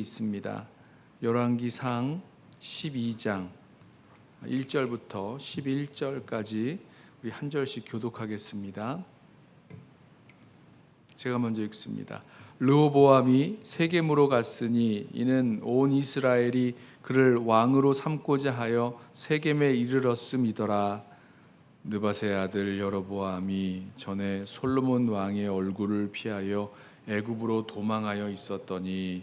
있습니다. 열왕기상 12장 1절부터 11절까지 우리 한 절씩 교독하겠습니다. 제가 먼저 읽습니다. 르호보암이 세겜으로 갔으니 이는 온 이스라엘이 그를 왕으로 삼고자 하여 세겜에 이르렀음이더라. 느바세 아들 여로보암이 전에 솔로몬 왕의 얼굴을 피하여 애굽으로 도망하여 있었더니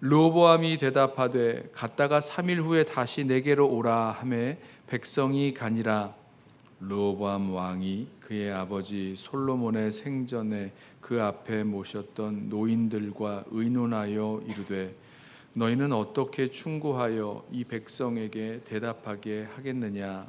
르호보암이 대답하되 갔다가 3일 후에 다시 내게로 오라 하매 백성이 가니라. 르호보암 왕이 그의 아버지 솔로몬의 생전에 그 앞에 모셨던 노인들과 의논하여 이르되 너희는 어떻게 충고하여 이 백성에게 대답하게 하겠느냐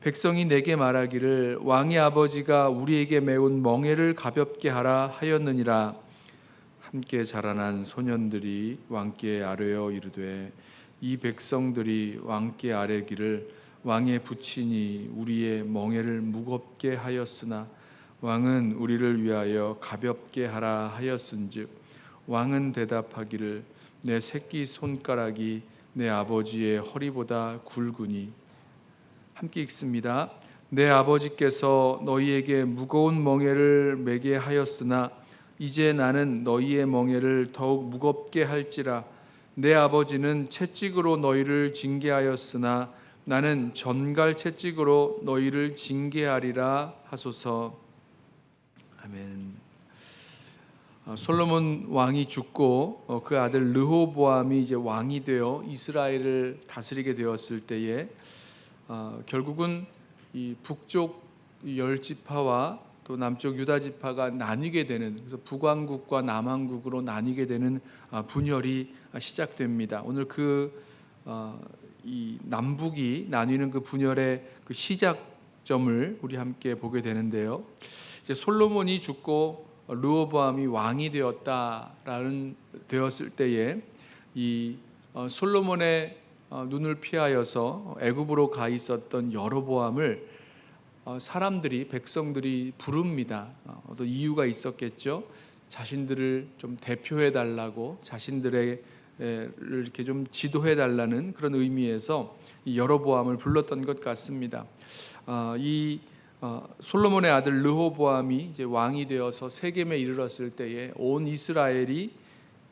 백성이 내게 말하기를 왕의 아버지가 우리에게 매운 멍에를 가볍게 하라 하였느니라. 함께 자라난 소년들이 왕께 아뢰어 이르되 이 백성들이 왕께 아뢰기를 왕의 부친이 우리의 멍에를 무겁게 하였으나 왕은 우리를 위하여 가볍게 하라 하였은즉 왕은 대답하기를 내 새끼 손가락이 내 아버지의 허리보다 굵으니 함께 읽습니다. 내 아버지께서 너희에게 무거운 멍에를 매게 하였으나 이제 나는 너희의 멍에를 더욱 무겁게 할지라 내 아버지는 채찍으로 너희를 징계하였으나 나는 전갈 채찍으로 너희를 징계하리라 하소서 아멘. 어, 솔로몬 왕이 죽고 어, 그 아들 르호보암이 이제 왕이 되어 이스라엘을 다스리게 되었을 때에 어, 결국은 이 북쪽 열 지파와 또 남쪽 유다 지파가 나뉘게 되는 그래서 북왕국과 남왕국으로 나뉘게 되는 아, 분열이 시작됩니다. 오늘 그 어, 이 남북이 나뉘는 그 분열의 그 시작점을 우리 함께 보게 되는데요. 이제 솔로몬이 죽고 르호보암이 왕이 되었다라는 되었을 때에 이 어, 솔로몬의 어, 눈을 피하여서 애굽으로 가 있었던 여로보암을 어, 사람들이 백성들이 부릅니다. 어떤 이유가 있었겠죠. 자신들을 좀 대표해 달라고 자신들의 이렇게 좀 지도해 달라는 그런 의미에서 여로보암을 불렀던 것 같습니다. 이 솔로몬의 아들 르호보암이 이제 왕이 되어서 세겜에 이르렀을 때에 온 이스라엘이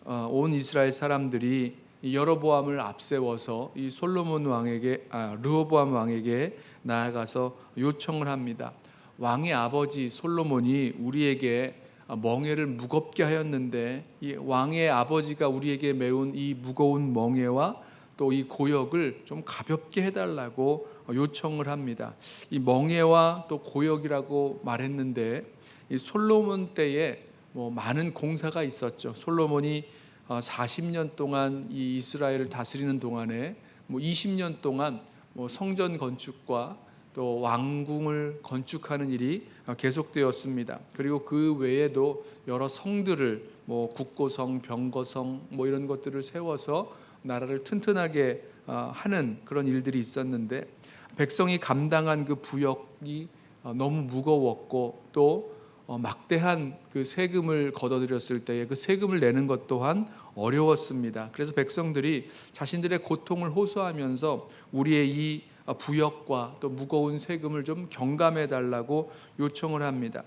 온 이스라엘 사람들이 여로보암을 앞세워서 이 솔로몬 왕에게 아, 르호보암 왕에게 나아가서 요청을 합니다. 왕의 아버지 솔로몬이 우리에게 멍에를 무겁게 하였는데 이 왕의 아버지가 우리에게 메운 이 무거운 멍에와 또 이 고역을 좀 가볍게 해달라고 요청을 합니다. 이 멍에와 또 고역이라고 말했는데 이 솔로몬 때에 뭐 많은 공사가 있었죠. 솔로몬이 40년 어, 동안 이 이스라엘을 다스리는 동안에 뭐 20년 동안 뭐 성전 건축과 또 왕궁을 건축하는 일이 계속되었습니다. 그리고 그 외에도 여러 성들을 뭐 국고성, 병거성 뭐 이런 것들을 세워서 나라를 튼튼하게 어, 하는 그런 일들이 있었는데 백성이 감당한 그 부역이 어, 너무 무거웠고 또 어, 막대한 그 세금을 걷어들였을 때에 그 세금을 내는 것 또한 어려웠습니다. 그래서 백성들이 자신들의 고통을 호소하면서 우리의 이 부역과 또 무거운 세금을 좀 경감해 달라고 요청을 합니다.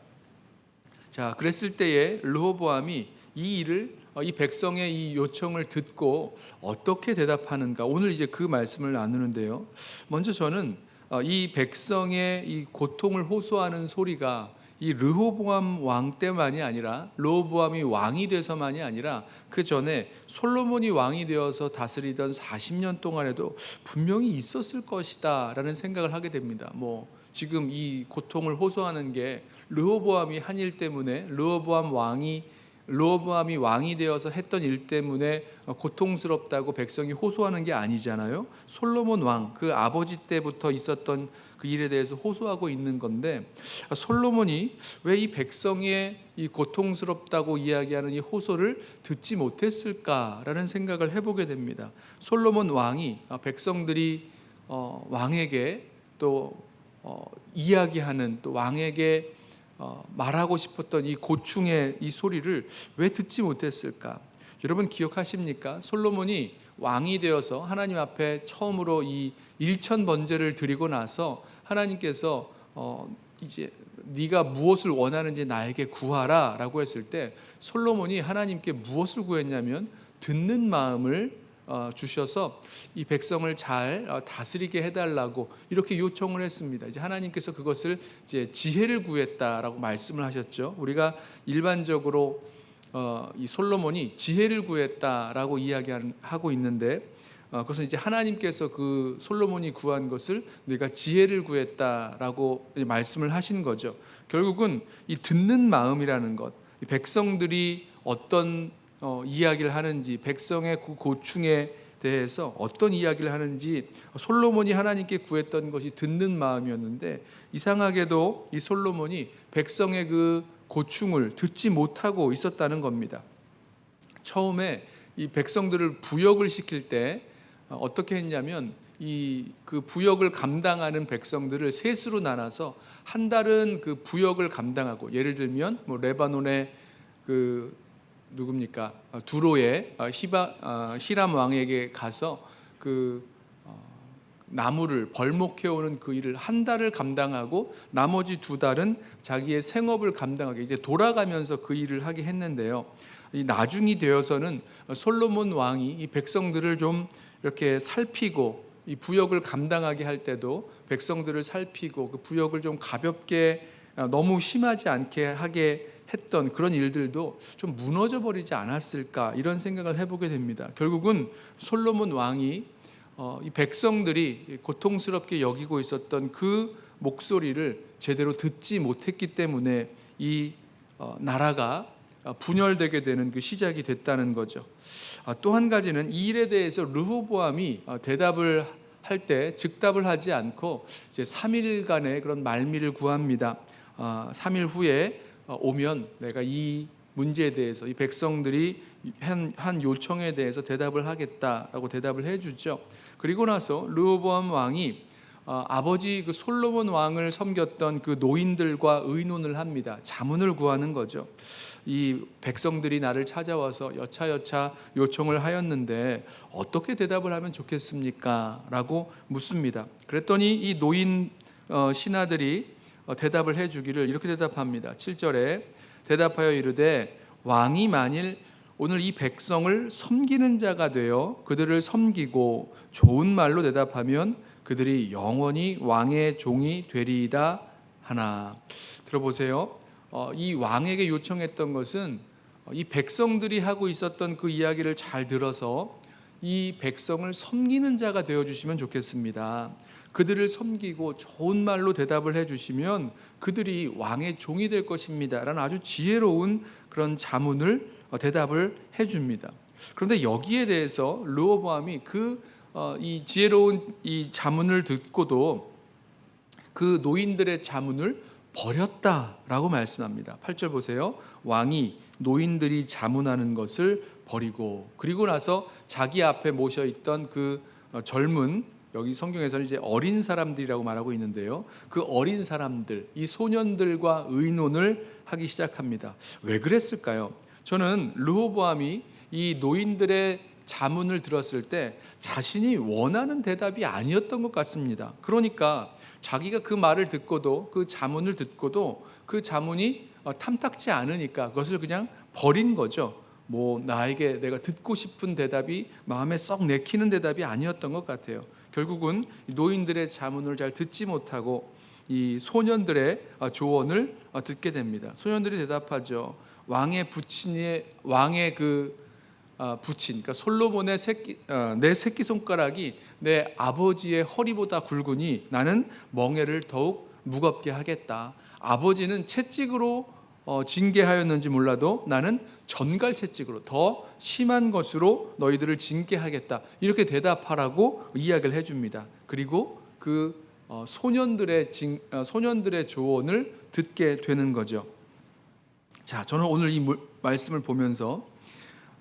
자, 그랬을 때에 르호보암이 이 일을 어, 이 백성의 이 요청을 듣고 어떻게 대답하는가 오늘 이제 그 말씀을 나누는데요. 먼저 저는 어, 이 백성의 이 고통을 호소하는 소리가 이 르호보암 왕 때만이 아니라 르호보암이 왕이 돼서만이 아니라 그 전에 솔로몬이 왕이 되어서 다스리던 40년 동안에도 분명히 있었을 것이다라는 생각을 하게 됩니다. 뭐 지금 이 고통을 호소하는 게 르호보암이 한일 때문에 르호보암 왕이 르호보암이 왕이 되어서 했던 일 때문에 고통스럽다고 백성이 호소하는 게 아니잖아요. 솔로몬 왕 그 아버지 때부터 있었던 그 일에 대해서 호소하고 있는 건데 솔로몬이 왜 이 백성의 이 고통스럽다고 이야기하는 이 호소를 듣지 못했을까라는 생각을 해보게 됩니다. 솔로몬 왕이 백성들이 어, 왕에게 또 어, 이야기하는 또 왕에게 어, 말하고 싶었던 이 고충의 이 소리를 왜 듣지 못했을까? 여러분 기억하십니까? 솔로몬이 왕이 되어서 하나님 앞에 처음으로 이 일천 번제를 드리고 나서 하나님께서 어, 이제 네가 무엇을 원하는지 나에게 구하라라고 했을 때 솔로몬이 하나님께 무엇을 구했냐면 듣는 마음을 어, 주셔서 이 백성을 잘 어, 다스리게 해달라고 이렇게 요청을 했습니다. 이제 하나님께서 그것을 이제 지혜를 구했다라고 말씀을 하셨죠. 우리가 일반적으로 어, 이 솔로몬이 지혜를 구했다라고 이야기하고 있는데 어, 그것은 이제 하나님께서 그 솔로몬이 구한 것을 내가 지혜를 구했다라고 말씀을 하신 거죠. 결국은 이 듣는 마음이라는 것, 이 백성들이 어떤 어, 이야기를 하는지 백성의 그 고충에 대해서 어떤 이야기를 하는지 솔로몬이 하나님께 구했던 것이 듣는 마음이었는데 이상하게도 이 솔로몬이 백성의 그 고충을 듣지 못하고 있었다는 겁니다. 처음에 이 백성들을 부역을 시킬 때 어떻게 했냐면 이 그 부역을 감당하는 백성들을 셋으로 나눠서 한 달은 그 부역을 감당하고 예를 들면 뭐 레바논의 그 누굽니까 어, 두로의 어, 히바 어, 히람 왕에게 가서 그 나무를 벌목해 오는 그 일을 한 달을 감당하고 나머지 두 달은 자기의 생업을 감당하게 이제 돌아가면서 그 일을 하게 했는데요. 이 나중이 되어서는 솔로몬 왕이 이 백성들을 좀 이렇게 살피고 이 부역을 감당하게 할 때도 백성들을 살피고 그 부역을 좀 가볍게 너무 심하지 않게 하게 했던 그런 일들도 좀 무너져 버리지 않았을까 이런 생각을 해보게 됩니다. 결국은 솔로몬 왕이 어, 이 백성들이 고통스럽게 여기고 있었던 그 목소리를 제대로 듣지 못했기 때문에 이 어, 나라가 분열되게 되는 그 시작이 됐다는 거죠. 아, 또한 가지는 이 일에 대해서 르호보암이 어, 대답을 할 때 즉답을 하지 않고 이제 3일간의 그런 말미를 구합니다. 3일 아, 후에 어, 오면 내가 이 문제에 대해서 이 백성들이 한, 한 요청에 대해서 대답을 하겠다라고 대답을 해주죠. 그리고 나서 르호보암 왕이 어, 아버지 그 솔로몬 왕을 섬겼던 그 노인들과 의논을 합니다. 자문을 구하는 거죠. 이 백성들이 나를 찾아와서 여차여차 요청을 하였는데 어떻게 대답을 하면 좋겠습니까? 라고 묻습니다. 그랬더니 이 노인 어, 신하들이 어, 대답을 해 주기를 이렇게 대답합니다. 7절에 대답하여 이르되 왕이 만일 오늘 이 백성을 섬기는 자가 되어 그들을 섬기고 좋은 말로 대답하면 그들이 영원히 왕의 종이 되리이다 하나 들어보세요. 어, 이 왕에게 요청했던 것은 어, 이 백성들이 하고 있었던 그 이야기를 잘 들어서 이 백성을 섬기는 자가 되어 주시면 좋겠습니다. 그들을 섬기고 좋은 말로 대답을 해주시면 그들이 왕의 종이 될 것입니다라는 아주 지혜로운 그런 자문을 어, 대답을 해줍니다. 그런데 여기에 대해서 르호보암이 그이 어, 지혜로운 이 자문을 듣고도 그 노인들의 자문을 버렸다라고 말씀합니다. 8절 보세요. 왕이 노인들이 자문하는 것을 버리고 그리고 나서 자기 앞에 모셔 있던 그 어, 젊은 여기 성경에서는 이제 어린 사람들이라고 말하고 있는데요. 그 어린 사람들, 이 소년들과 의논을 하기 시작합니다. 왜 그랬을까요? 저는 르호보암이 이 노인들의 자문을 들었을 때 자신이 원하는 대답이 아니었던 것 같습니다. 그러니까 자기가 그 말을 듣고도 그 자문을 듣고도 그 자문이 어, 탐탁지 않으니까 그것을 그냥 버린 거죠. 뭐 나에게 내가 듣고 싶은 대답이 마음에 썩 내키는 대답이 아니었던 것 같아요. 결국은 이 노인들의 자문을 잘 듣지 못하고 이 소년들의 아, 조언을 아, 듣게 됩니다. 소년들이 대답하죠. 왕의 부친의 왕의 그 아, 부친, 그러니까 솔로몬의 새끼, 어, 내 새끼 손가락이 내 아버지의 허리보다 굵으니 나는 멍에를 더욱 무겁게 하겠다. 아버지는 채찍으로 어, 징계하였는지 몰라도 나는 전갈 채찍으로 더 심한 것으로 너희들을 징계하겠다. 이렇게 대답하라고 이야기를 해줍니다. 그리고 그 어, 소년들의 징, 어, 소년들의 조언을 듣게 되는 거죠. 자, 저는 오늘 이 물- 말씀을 보면서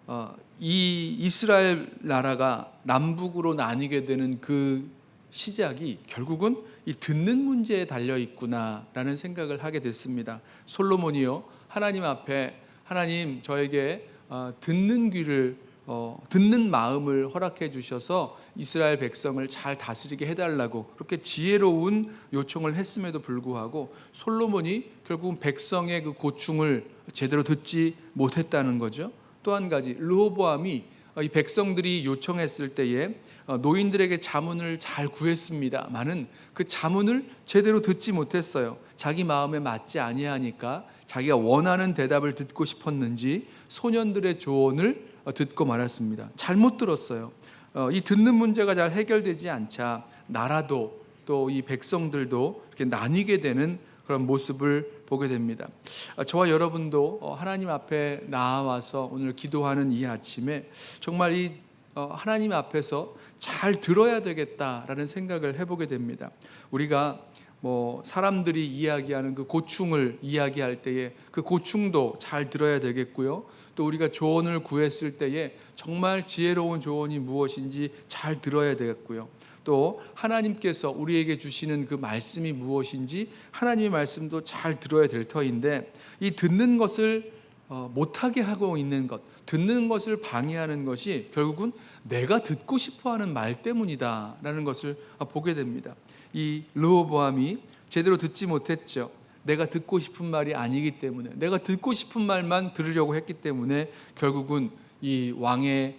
어, 이 이스라엘 나라가 남북으로 나뉘게 되는 그 시작이 결국은 이 듣는 문제에 달려 있구나라는 생각을 하게 됐습니다. 솔로몬이요 하나님 앞에 하나님 저에게 어, 듣는 귀를 어, 듣는 마음을 허락해 주셔서 이스라엘 백성을 잘 다스리게 해달라고 그렇게 지혜로운 요청을 했음에도 불구하고 솔로몬이 결국은 백성의 그 고충을 제대로 듣지 못했다는 거죠. 또 한 가지 르호보암이 어, 이 백성들이 요청했을 때에 어, 노인들에게 자문을 잘 구했습니다만은 그 자문을 제대로 듣지 못했어요. 자기 마음에 맞지 아니하니까 자기가 원하는 대답을 듣고 싶었는지 소년들의 조언을 어, 듣고 말았습니다. 잘못 들었어요. 어, 이 듣는 문제가 잘 해결되지 않자 나라도 또 이 백성들도 이렇게 나뉘게 되는 그런 모습을 보게 됩니다. 아, 저와 여러분도 어, 하나님 앞에 나와서 오늘 기도하는 이 아침에 정말 이 어, 하나님 앞에서 잘 들어야 되겠다라는 생각을 해보게 됩니다. 우리가 뭐 사람들이 이야기하는 그 고충을 이야기할 때에 그 고충도 잘 들어야 되겠고요. 또 우리가 조언을 구했을 때에 정말 지혜로운 조언이 무엇인지 잘 들어야 되겠고요. 또 하나님께서 우리에게 주시는 그 말씀이 무엇인지 하나님의 말씀도 잘 들어야 될 터인데 이 듣는 것을 어, 못하게 하고 있는 것, 듣는 것을 방해하는 것이 결국은 내가 듣고 싶어 하는 말 때문이다라는 것을 어, 보게 됩니다. 이 르호보암이 제대로 듣지 못했죠. 내가 듣고 싶은 말이 아니기 때문에 내가 듣고 싶은 말만 들으려고 했기 때문에 결국은 이 왕의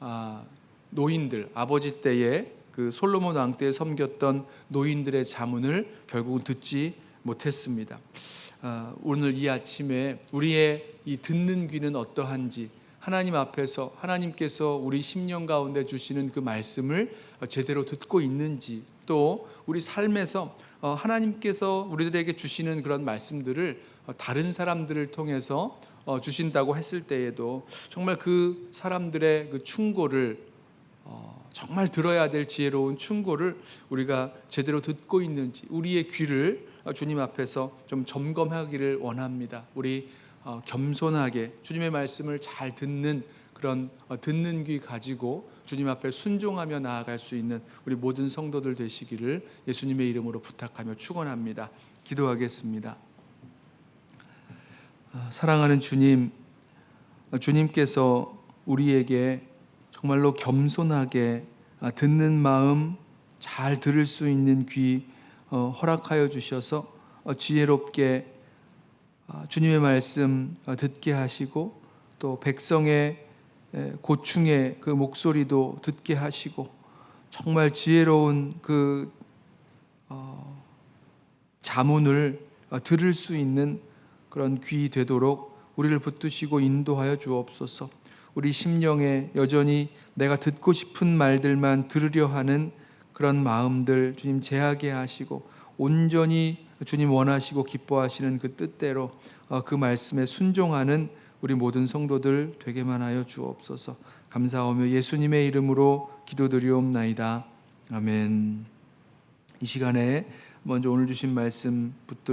아, 노인들 아버지 때에 그 솔로몬 왕 때에 섬겼던 노인들의 자문을 결국은 듣지 못했습니다. 아, 오늘 이 아침에 우리의 이 듣는 귀는 어떠한지 하나님 앞에서 하나님께서 우리 심령 가운데 주시는 그 말씀을 제대로 듣고 있는지 또 우리 삶에서 어, 하나님께서 우리들에게 주시는 그런 말씀들을 어, 다른 사람들을 통해서 어, 주신다고 했을 때에도 정말 그 사람들의 그 충고를 어, 정말 들어야 될 지혜로운 충고를 우리가 제대로 듣고 있는지 우리의 귀를 어, 주님 앞에서 좀 점검하기를 원합니다. 우리 어, 겸손하게 주님의 말씀을 잘 듣는 그런 어, 듣는 귀 가지고 주님 앞에 순종하며 나아갈 수 있는 우리 모든 성도들 되시기를 예수님의 이름으로 부탁하며 축원합니다. 기도하겠습니다. 아, 사랑하는 주님, 어, 주님께서 우리에게 정말로 겸손하게 아, 듣는 마음, 잘 들을 수 있는 귀 어, 허락하여 주셔서 어, 지혜롭게 아, 주님의 말씀 어, 듣게 하시고 또 백성의 에, 고충의 그 목소리도 듣게 하시고 정말 지혜로운 그 어, 자문을 어, 들을 수 있는 그런 귀 되도록 우리를 붙드시고 인도하여 주옵소서. 우리 심령에 여전히 내가 듣고 싶은 말들만 들으려 하는 그런 마음들 주님 제하게 하시고 온전히 주님 원하시고 기뻐하시는 그 뜻대로 어, 그 말씀에 순종하는 우리 모든 성도들 되게만 하여 주옵소서. 감사하며 예수님의 이름으로 기도드리옵나이다. 아멘. 이 시간에 먼저 오늘 주신 말씀 붙들